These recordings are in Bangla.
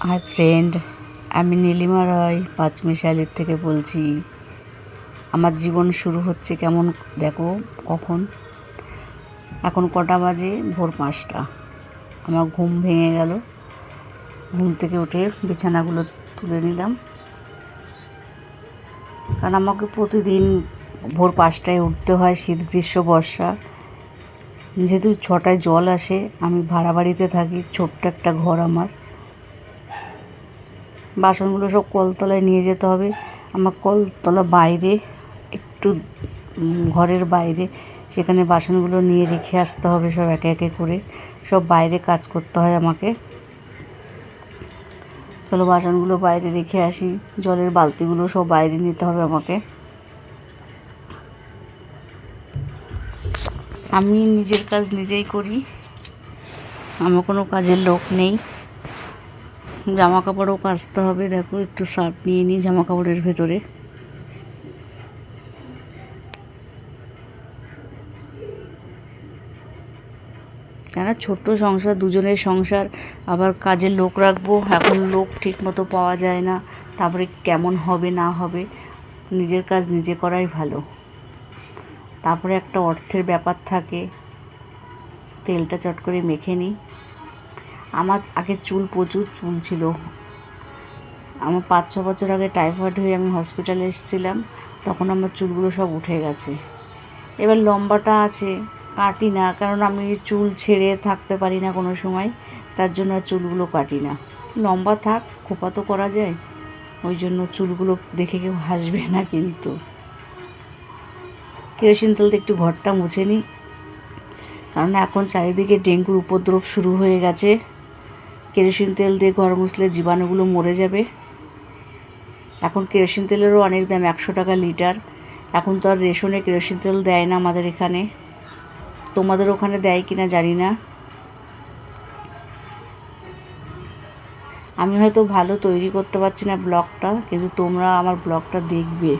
হাই ফ্রেন্ড, আমি নীলিমা রায় পাঁচমিশালির থেকে বলছি। আমার জীবন শুরু হচ্ছে কেমন, দেখো, কখন? এখন কটা বাজে? ভোর পাঁচটা। আমার ঘুম ভেঙে গেল। ঘুম থেকে উঠে বিছানাগুলো তুলে নিলাম। কারণ আমাকে প্রতিদিন ভোর পাঁচটায় উঠতে হয় শীত, গ্রীষ্ম, বর্ষা। যেহেতু ছটায় জল আসে, আমি ভাড়া বাড়িতে থাকি, ছোট্ট একটা ঘর আমার। বাসনগুলো সব কলতলায় নিয়ে যেতে হবে। আমার কলতলা বাইরে, একটু ঘরের বাইরে। সেখানে বাসনগুলো নিয়ে রেখে আসতে হবে সব একে একে করে। সব বাইরে কাজ করতে হয় আমাকে। চলো বাসনগুলো বাইরে রেখে আসি। জলের বালতিগুলো সব বাইরে নিতে হবে আমাকে। আমি নিজের কাজ নিজেই করি। আমার কোনো কাজের লোক নেই। জামা কাপড়ও কাচতে হবে, দেখো একটু সার্ফ নিয়ে নিই জামা কাপড়ের ভেতরে। কেন? ছোট্ট সংসার, দুজনের সংসার, আবার কাজের লোক রাখব, এখন লোক ঠিক মতো পাওয়া যায় না, তারপরে কেমন হবে, না হবে, নিজের কাজ নিজে করাই ভালো। তারপরে একটা অর্থের ব্যাপার থাকে, তেলটা চট করে মেখে নিই। আমার আগে চুল প্রচুর চুল ছিল। আমার পাঁচ, ছ বছর আগে টাইফয়েড হয়ে আমি হসপিটালে এসেছিলাম, তখন আমার চুলগুলো সব উঠে গেছে। এবার লম্বাটা আছে, কাটি না, কারণ আমি চুল ছেড়ে থাকতে পারি না কোনো সময়, তার জন্য চুলগুলো কাটি না। লম্বা থাক, খোপা তো করা যায়, ওই জন্য চুলগুলো দেখে কেউ হাসবে না কিন্তু। কেরোসিন তেল একটু ঘরটা মুছে নিই কারণ এখন চারিদিকে ডেঙ্গুর উপদ্রব শুরু হয়ে গেছে। কেরোসিন তেল দিয়ে ঘর মুছলে জীবাণুগুলো মরে যাবে। এখন কেরোসিন তেলেরও অনেক দাম, একশো টাকা লিটার। এখন তো আর রেশনে কেরোসিন তেল দেয় না আমাদের এখানে। তোমাদের ওখানে দেয় কি না জানি না। আমি হয়তো ভালো তৈরি করতে পারছি না ব্লগটা, কিন্তু তোমরা আমার ব্লগটা দেখবে।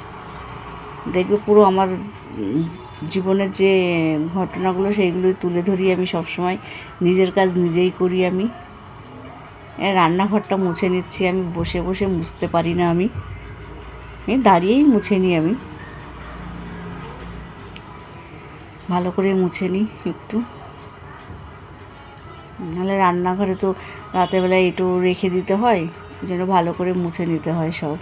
দেখবে পুরো আমার জীবনের যে ঘটনাগুলো, সেইগুলোই তুলে ধরি আমি সবসময়। নিজের কাজ নিজেই করি আমি। রান্নাঘরটা মুছে নিচ্ছি আমি, বসে বসে মুছতে পারি না আমি। দাঁড়িয়েই মুছে নিই আমি। ভালো করে মুছে নিই একটু। নাহলে রান্নাঘরে তো রাতেরবেলায় একটু রেখে দিতে হয়, যেন ভালো করে মুছে নিতে হয় সব।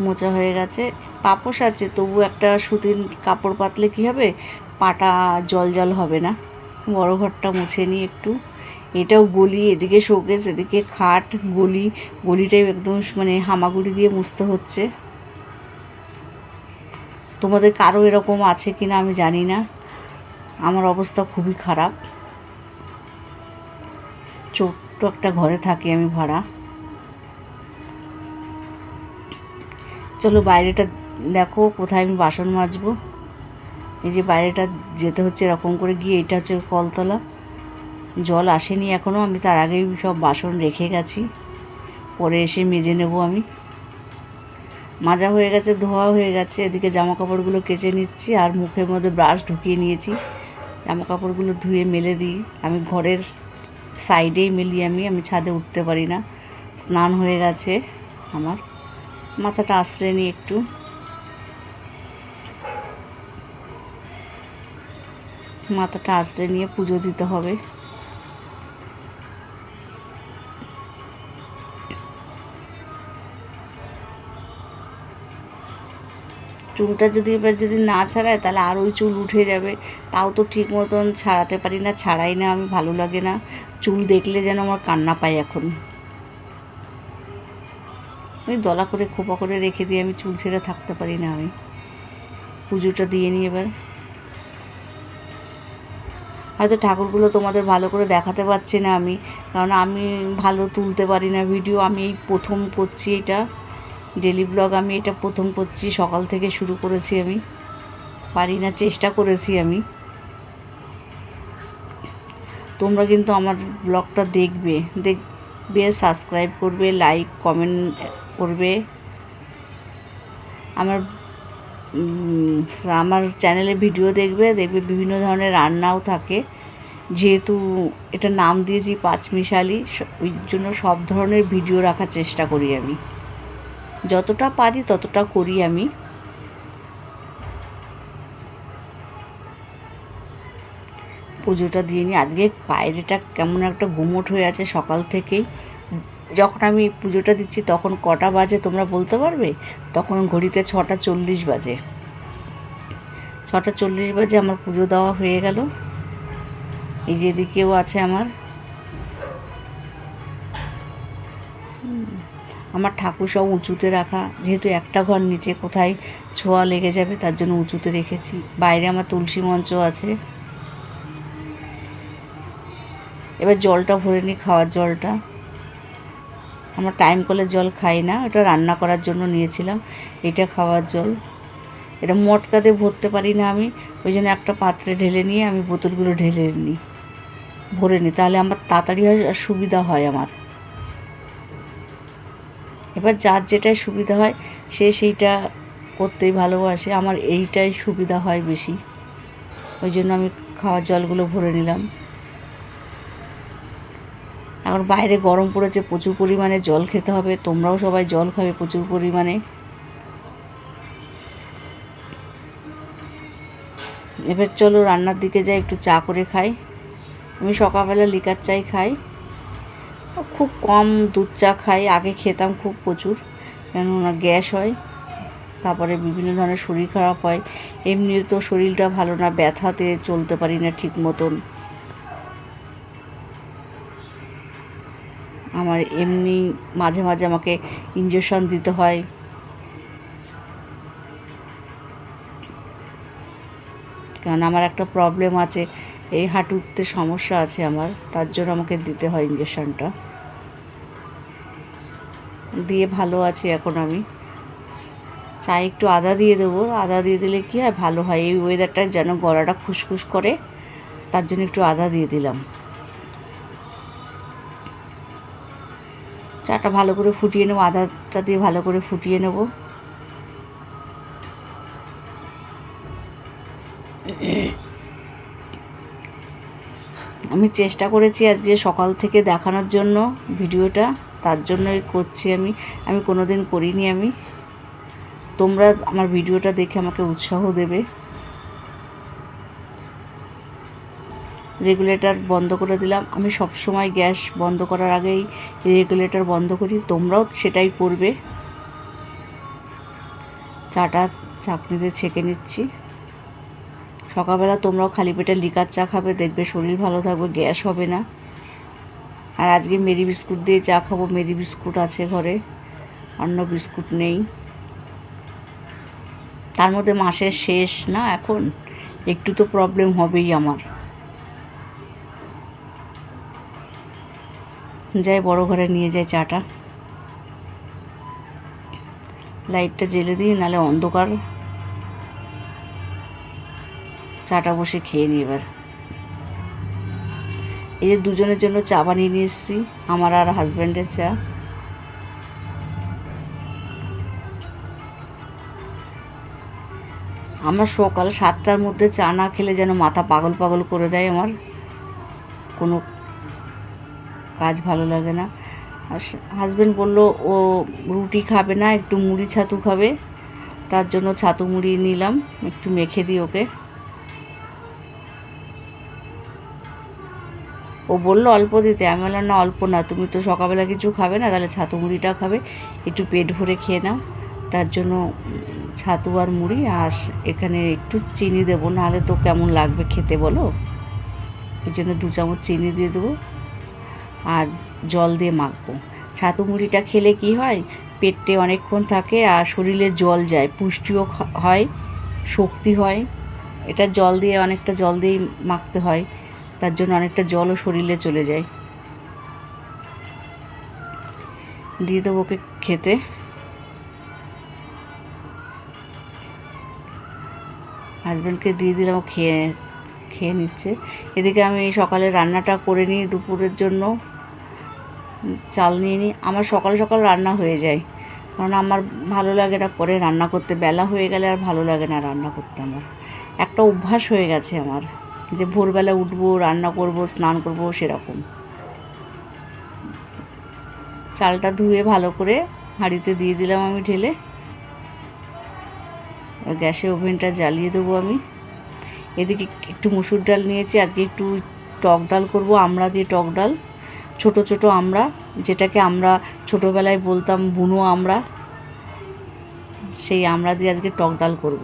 মোচা হয়ে গেছে। পাপোশ আছে, তবু একটা সুতির কাপড় পাতলে কি হবে? পাটা জল জল হবে না। বড় ঘরটা মুছে নিই একটু। এটাও গলি, এদিকে শোকেস, এদিকে খাট, গলি। গলিটাই একদম মানে হামাগুড়ি দিয়ে মুছতে হচ্ছে। তোমাদের কারও এরকম আছে কি না আমি জানি না। আমার অবস্থা খুবই খারাপ। ছোট্ট একটা ঘরে থাকি আমি ভাড়া। চলো বাইরেটা দেখো, কোথায় আমি বাসন মাজবো। এই যে বাইরেটা যেতে হচ্ছে এরকম করে গিয়ে, এটা হচ্ছে কলতলা। জল আসেনি এখনও আমি তার আগেই সব বাসন রেখে গেছি। পরে এসে মেজে নেব আমি। মাজা হয়ে গেছে, ধোয়া হয়ে গেছে, এদিকে জামা কাপড়গুলো কেচে নিচ্ছি, আর মুখের মধ্যে ব্রাশ ঢুকিয়ে নিয়েছি। জামা কাপড়গুলো ধুয়ে মেলে দিই। আমি ঘরের সাইডেই মেলি আমি আমি ছাদে উঠতে পারি না। স্নান হয়ে গেছে আমার। মাথাটা আশ্রয় নিই একটু। মাথাটা আশ্রয় নিয়ে পুজো দিতে হবে। চুলটা যদি এবার যদি না ছাড়ায়, তাহলে আর ওই চুল উঠে যাবে। তাও তো ঠিক মতন ছাড়াতে পারি না, ছাড়াই না, আমি ভালো লাগে না। চুল দেখলে যেন আমার কান্না পায় এখন। ওই দলা করে খোপা করে রেখে দিয়ে আমি চুল ছেড়ে থাকতে পারি না আমি। পুজোটা দিয়ে নিই এবার। হয়তো ঠাকুরগুলো তোমাদের ভালো করে দেখাতে পারছি না আমি, কারণ আমি ভালো তুলতে পারি না ভিডিও আমি এই প্রথম করছি এটা ডেলি ব্লগ আমি এটা প্রথম করছি, সকাল থেকে শুরু করেছি আমি, পারি না, চেষ্টা করেছি আমি। তোমরা কিন্তু আমার ব্লগটা দেখবে দেখবে সাবস্ক্রাইব করবে লাইক কমেন্ট করবে। আমার আমার চ্যানেলে ভিডিও দেখবে দেখবে বিভিন্ন ধরনের রান্নাও থাকে। যেহেতু এটা নাম দিয়েছি পাঁচমিশালি ওই জন্য সব ধরনের ভিডিও রাখার চেষ্টা করি আমি। যতটা পারি ততটা করি আমি। পুজোটা দিয়ে নিই আজকে বাইরেটা কেমন একটা গুমোট হয়ে আছে সকাল থেকেই। যখন আমি পুজোটা দিচ্ছি তখন কটা বাজে তোমরা বলতে পারবে? তখন ঘড়িতে ছটা চল্লিশ বাজে। ছটা চল্লিশ বাজে আমার পুজো দেওয়া হয়ে গেল। এই যে এদিকেও আছে আমার? আমার ঠাকুর সব উঁচুতে রাখা, যেহেতু একটা ঘর নিচে কোথায় ছোঁয়া লেগে যাবে তার জন্য উঁচুতে রেখেছি। বাইরে আমার তুলসী মঞ্চ আছে। এবার জলটা ভরে নিই, খাওয়ার জলটা। আমরা টাইম কলের জল খাই না ওটা রান্না করার জন্য নিয়েছিলাম, এটা খাওয়ার জল। এটা মটকাতে ভরতে পারি না আমি, ওই জন্য একটা পাত্রে ঢেলে নিয়ে আমি বোতলগুলো ঢেলে নিই ভরে নিই তাহলে আমার তাড়াতাড়ি হয় আর সুবিধা হয় আমার। এবার যার যেটাই সুবিধা হয়, সে সেইটা করতেই ভালোবাসে, আমার এইটাই সুবিধা হয় বেশি। ওই জন্য আমি খাওয়ার জলগুলো ভরে নিলাম। এখন বাইরে গরম পড়েছে, প্রচুর পরিমাণে জল খেতে হবে, তোমরাও সবাই জল খাবে প্রচুর পরিমাণে। এবার চলো রান্নার দিকে যাই, একটু চা করে খাই। আমি সকালবেলা লিকার চাই খাই। খুব কম দুধ চা খাই, আগে খেতাম খুব প্রচুর, কেননা গ্যাস হয়, তারপরে বিভিন্ন ধরনের শরীর খারাপ হয়। এমনি তো শরীরটা ভালো না, ব্যথাতে চলতে পারি না ঠিক মতন। আমার এমনি মাঝে মাঝে আমাকে ইঞ্জেকশন দিতে হয়। কারণ আমার একটা প্রবলেম আছে, এই হাঁটুতে সমস্যা আছে আমার, তার জন্য আমাকে দিতে হয় ইঞ্জেকশনটা দিয়ে ভালো আছি এখন আমি। চায়ে একটু আদা দিয়ে দেবো, আদা দিয়ে দিলে কি হয়, ভালো হয়। এই ওয়েদারটা যেন গলাটা খুসখুস করে, তার জন্য একটু আদা দিয়ে দিলাম। চাটা ভালো করে ফুটিয়ে নেব, আদাটা দিয়ে ভালো করে ফুটিয়ে নেব। আমি চেষ্টা করেছি আজকে সকাল থেকে দেখানোর জন্য ভিডিওটা, তার জন্যই করছি আমি। আমি কোনো দিন করিনি আমি। তোমরা আমার ভিডিওটা দেখে আমাকে উৎসাহ দেবে। রেগুলেটর বন্ধ করে দিলাম। আমি সব সময় গ্যাস বন্ধ করার আগেই রেগুলেটর বন্ধ করি। তোমরাও সেটাই করবে। চাটা চাপনিতে ছেঁকে নিচ্ছি। সকালবেলা তোমরাও খালি পেটে লিকার চা খাবে, দেখবে শরীর ভালো থাকবে, গ্যাস হবে না। আর আজকে মেরি বিস্কুট দিয়ে চা খাব। মেরি বিস্কুট আছে ঘরে, অন্য বিস্কুট নেই। তার মধ্যে মাসের শেষ না এখন? একটু তো প্রবলেম হবেই আমার। যাই, বড় ঘরে নিয়ে যাই চাটা। লাইটটা জেলে দিই নাহলে অন্ধকার। চাটা বসে খেয়ে নিই এবার। এই যে দুজনের জন্য চা বানিয়ে নিয়ে এসেছি, আমার আর হাজব্যান্ডের চা। আমার সকাল সাতটার মধ্যে চা না খেলে যেন মাথা পাগল পাগল করে দেয় আমার। কোনো কাজ ভালো লাগে না। আর হাজব্যান্ড বলল, ও রুটি খাবে না, একটু মুড়ি ছাতু খাবে। তার জন্য ছাতু মুড়ি নিলাম, একটু মেখে দিই ওকে। ও বলল, অল্প দিতে। আমি বললাম, না, অল্প না, তুমি তো সকালবেলা কিছু খাবে না, তাহলে ছাতু মুড়িটা খাবে। একটু পেট ভরে খেয়ে নাও। তার জন্য ছাতু আর মুড়ি, আর এখানে একটু চিনি দেবো, নাহলে তো কেমন লাগবে খেতে বলো? ওই জন্য দু চামচ চিনি দিয়ে দেবো। আর জল দিয়ে মাখবো। ছাতু মুড়িটা খেলে কি হয়? পেটে অনেকক্ষণ থাকে আর শরীরে জল যায়, পুষ্টিও হয়, শক্তি হয়। এটা জল দিয়ে, অনেকটা জল দিয়েই মাখতে হয়। তার জন্য অনেকটা জলও শরীরে চলে যায়। দিয়ে দেবো ওকে খেতে। হাজব্যান্ডকে দিয়ে দিলাম খেয়ে খেয়ে নিচ্ছে। এদিকে আমি সকালে রান্নাটা করে নিই দুপুরের জন্য। চাল নিয়ে নিই। আমার সকাল সকাল রান্না হয়ে যায়। কারণ আমার ভালো লাগে না পরে রান্না করতে, বেলা হয়ে গেলে আর ভালো লাগে না রান্না করতে আমার। একটা অভ্যাস হয়ে গেছে আমার যে ভোরবেলা উঠবো, রান্না করব, স্নান করব, সেরকম। চালটা ধুয়ে ভালো করে হাঁড়িতে দিয়ে দিলাম আমি ঢেলে। গ্যাসে ওভেনটা জ্বালিয়ে দেবো আমি। এদিকে একটু মুসুর ডাল নিয়েছি, আজকে একটু টক ডাল করব, আমড়া দিয়ে টক ডাল। ছোট ছোট আমড়া যেটাকে আমরা ছোটোবেলায় বলতাম বুনো আমড়া সেই আমড়া দিয়ে আজকে টক ডাল করব।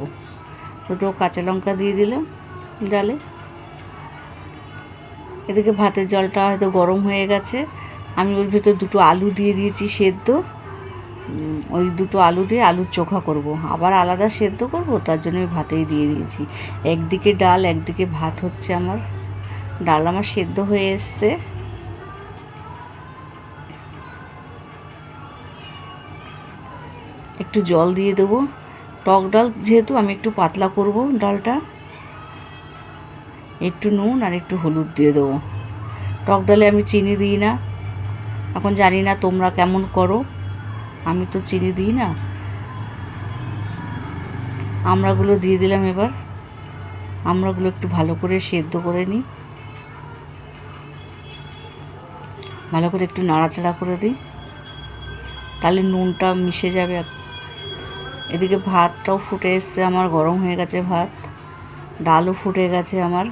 দুটো কাঁচা লঙ্কা দিয়ে দিলাম ডালে। এদিকে ভাতের জলটা হয়তো গরম হয়ে গেছে। আমি ওর ভেতর দুটো আলু দিয়ে দিয়েছি সেদ্ধ। ওই দুটো আলু দিয়ে আলুর চোখা করব। আবার আলাদা সেদ্ধ করব, তার জন্য আমি ভাতেই দিয়ে দিয়েছি। একদিকে ডাল, একদিকে ভাত হচ্ছে আমার। ডাল আমার সেদ্ধ হয়ে এসছে। একটু জল দিয়ে দেবো। টক ডাল যেহেতু আমি একটু পাতলা করব ডালটা। একটু নুন আর একটু হলুদ দিয়ে দেবো। টক ডালে আমি চিনি দিই না। এখন জানি না তোমরা কেমন করো। আমি তো চিনি দিই না। আমড়াগুলো দিয়ে দিলাম এবার। আমড়াগুলো একটু ভালো করে সেদ্ধ করে নিই। ভালো করে একটু নাড়াচাড়া করে দিই। তাহলে নুনটা মিশে যাবে এদিকে ভাতটাও ফুটে এসছে, আমার গরম হয়ে গেছে ভাত। ডালও ফুটে গেছে আমার।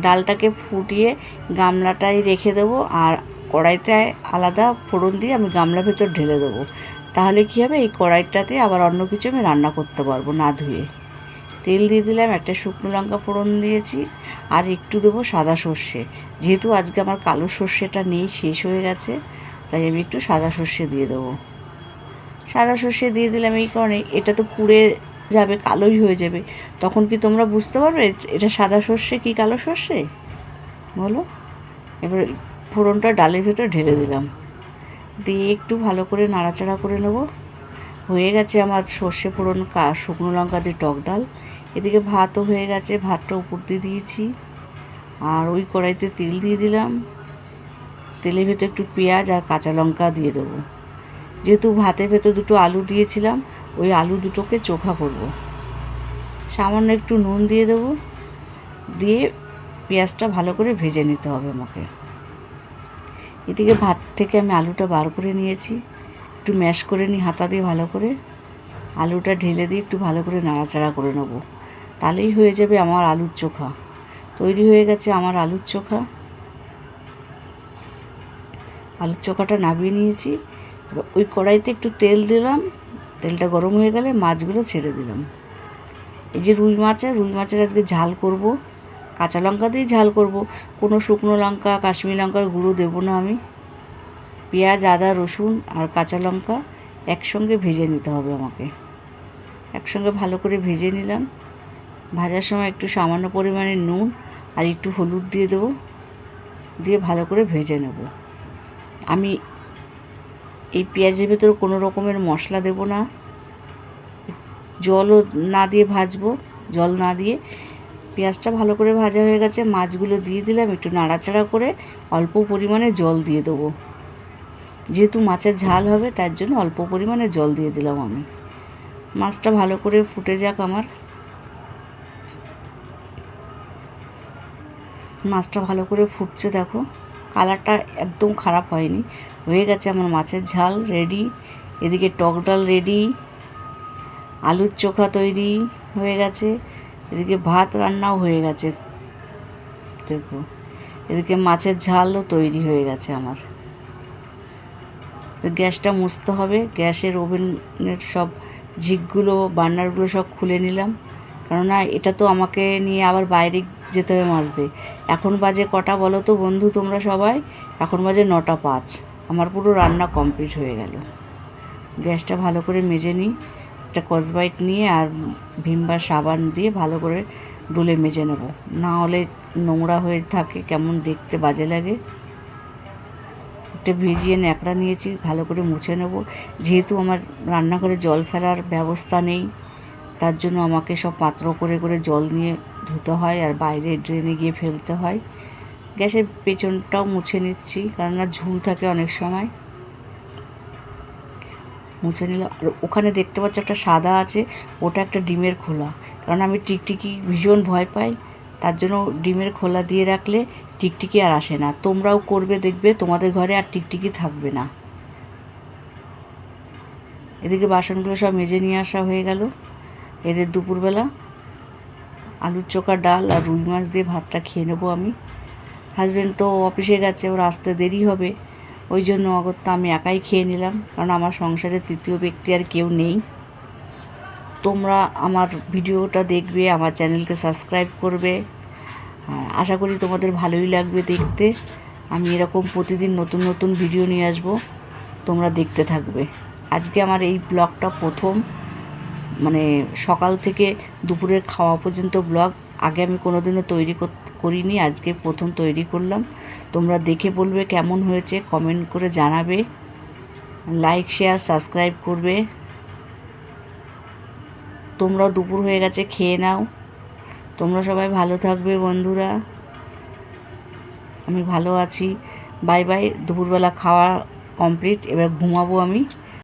ডালটাকে ফুটিয়ে গামলাটাই রেখে দেবো আর কড়াইতে আলাদা ফোড়ন দিয়ে আমি গামলার ভেতর ঢেলে দেবো। তাহলে কী হবে? এই কড়াইটাতে আবার অন্য কিছু আমি রান্না করতে পারব না ধুয়ে। তেল দিয়ে দিলাম, একটা শুকনো লঙ্কা ফোড়ন দিয়েছি আর একটু দেবো সাদা সর্ষে। যেহেতু আজকে আমার কালো সর্ষেটা নেই, শেষ হয়ে গেছে, তাই আমি একটু সাদা সর্ষে দিয়ে দেবো। সাদা সর্ষে দিয়ে দিলাম এই কারণে, এটা তো পুড়ে যাবে, কালোই হয়ে যাবে। তখন কি তোমরা বুঝতে পারবে এটা সাদা সর্ষে কি কালো সর্ষে? বলো। এবার ফোড়নটা ডালের ভেতর ঢেলে দিলাম। দিয়ে একটু ভালো করে নাড়াচাড়া করে নেব। হয়ে গেছে আমার সর্ষে ফোড়ন কা, শুকনো লঙ্কা দিয়ে টক ডাল। এদিকে ভাতও হয়ে গেছে, ভাতটা উপর দিয়ে দিয়েছি। আর ওই কড়াইতে তেল দিয়ে দিলাম। তেলের ভেতর একটু পেঁয়াজ আর কাঁচা লঙ্কা দিয়ে দেবো। যেহেতু ভাতের ভেতর দুটো আলু দিয়েছিলাম, ওই আলু দুটোকে চোখা করব। সামান্য একটু নুন দিয়ে দেবো, দিয়ে পেঁয়াজটা ভালো করে ভেজে নিতে হবে আমাকে। এদিকে ভাত থেকে আমি আলুটা বার করে নিয়েছি, একটু ম্যাশ করে নিই হাতা দিয়ে ভালো করে। আলুটা ঢেলে দিয়ে একটু ভালো করে নাড়াচাড়া করে নেব, তাহলেই হয়ে যাবে আমার আলুর চোখা। তৈরি হয়ে গেছে আমার আলুর চোখা। আলুর চোখাটা নামিয়ে নিয়েছি এবার ওই কড়াইতে একটু তেল দিলাম, তেলটা গরম হয়ে গেলে মাছগুলো ছেড়ে দিলাম। এই যে রুই মাছ রুই মাছের আজকে ঝাল করব। কাঁচা লঙ্কা দিয়েই ঝাল করব। কোনো শুকনো লঙ্কা, কাশ্মীরি লঙ্কার গুঁড়ো দেবো না আমি। পেঁয়াজ, আদা, রসুন আর কাঁচা লঙ্কা একসঙ্গে ভেজে নিতে হবে আমাকে। একসঙ্গে ভালো করে ভেজে নিলাম। ভাজার সময় একটু সামান্য পরিমাণে নুন আর একটু হলুদ দিয়ে দেবো। দিয়ে ভালো করে ভেজে নেব। আমি এই পেঁয়াজের ভেতরে কোনো রকমের মশলা দেব না। জলও না দিয়ে ভাজবো, জল না দিয়ে। পেঁয়াজটা ভালো করে ভাজা হয়ে গেছে, মাছগুলো দিয়ে দিলাম, একটু নাড়াচাড়া করে অল্প পরিমাণে জল দিয়ে দেবো। যেহেতু মাছের ঝাল হবে, তার জন্য অল্প পরিমাণে জল দিয়ে দিলাম আমি। মাছটা ভালো করে ফুটে যাক আমার। মাছটা ভালো করে ফুটছে, দেখো। কালারটা একদম খারাপ হয়নি। হয়ে গেছে আমার মাছের ঝাল রেডি এদিকে টক ডাল রেডি আলুর চোখা তৈরি হয়ে গেছে। এদিকে ভাত রান্নাও হয়ে গেছে। দেখো, এদিকে মাছের ঝালও তৈরি হয়ে গেছে আমার। গ্যাসটা মুছতে হবে, গ্যাসের ওভেনের সব ঝিকগুলো বার্নারগুলো সব খুলে নিলাম। কেননা এটা তো আমাকে নিয়ে আবার বাইরে যেতে হবে মাজতে এখন বাজে কটা বলো তো বন্ধু তোমরা সবাই? এখন বাজে নটা পাঁচ। আমার পুরো রান্না কমপ্লিট হয়ে গেল। গ্যাসটা ভালো করে মেজে নিই। একটা কসবাইট নিয়ে আর ভিম বা সাবান দিয়ে ভালো করে ডুলে মেজে নেব। না হলে নোংরা হয়ে থাকে, কেমন দেখতে বাজে লাগে। একটা ভিজিয়ে ন্যাকড়া নিয়েছি, ভালো করে মুছে নেব। যেহেতু আমার রান্নাঘরে জল ফেলার ব্যবস্থা নেই তার জন্য আমাকে সব পাত্র করে করে জল নিয়ে ধুতে হয় আর বাইরে ড্রেনে গিয়ে ফেলতে হয়। গ্যাসের পেছনটাও মুছে নিচ্ছি, কেননা ঝুল থাকে অনেক সময়। মুছে নিলাম। আর ওখানে দেখতে পাচ্ছ একটা সাদা আছে, ওটা একটা ডিমের খোলা। কারণ আমি টিকটিকি ভীষণ ভয় পাই, তার জন্য ডিমের খোলা দিয়ে রাখলে টিকটিকি আর আসে না। তোমরাও করবে, দেখবে তোমাদের ঘরে আর টিকটিকি থাকবে না। এদিকে বাসনগুলো সব মেজে নিয়ে আসা হয়ে গেল। এদের দুপুরবেলা আলুর চোখা ডাল আর রুই মাছ দিয়ে ভাতটা খেয়ে নেব আমি। হাজব্যান্ড তো অফিসে গেছে, ওর আসতে দেরি হবে। ওই জন্য অগত্যা আমি একাই খেয়ে নিলাম, কারণ আমার সংসারে তৃতীয় ব্যক্তি আর কেউ নেই। তোমরা আমার ভিডিওটা দেখবে, আমার চ্যানেলকে সাবস্ক্রাইব করবে। আশা করি তোমাদের ভালোই লাগবে দেখতে। আমি এরকম প্রতিদিন নতুন নতুন ভিডিও নিয়ে আসব, তোমরা দেখতে থাকবে। আজকে আমার এই ব্লগটা প্রথম। মানে সকাল থেকে দুপুরের খাওয়া পর্যন্ত ব্লগ আগে আমি কোনোদিনও তৈরি কর- করিনি, আজকে প্রথম তৈরি করলাম। তোমরা দেখে বলবে কেমন হয়েছে কমেন্ট করে জানাবে। লাইক শেয়ার সাবস্ক্রাইব করবে। তোমরা দুপুর হয়ে গেছে, খেয়ে নাও। তোমরা সবাই ভালো থাকবে বন্ধুরা। আমি ভালো আছি। বাই বাই দুপুরবেলা খাওয়া কমপ্লিট এবার ঘুমাবো আমি।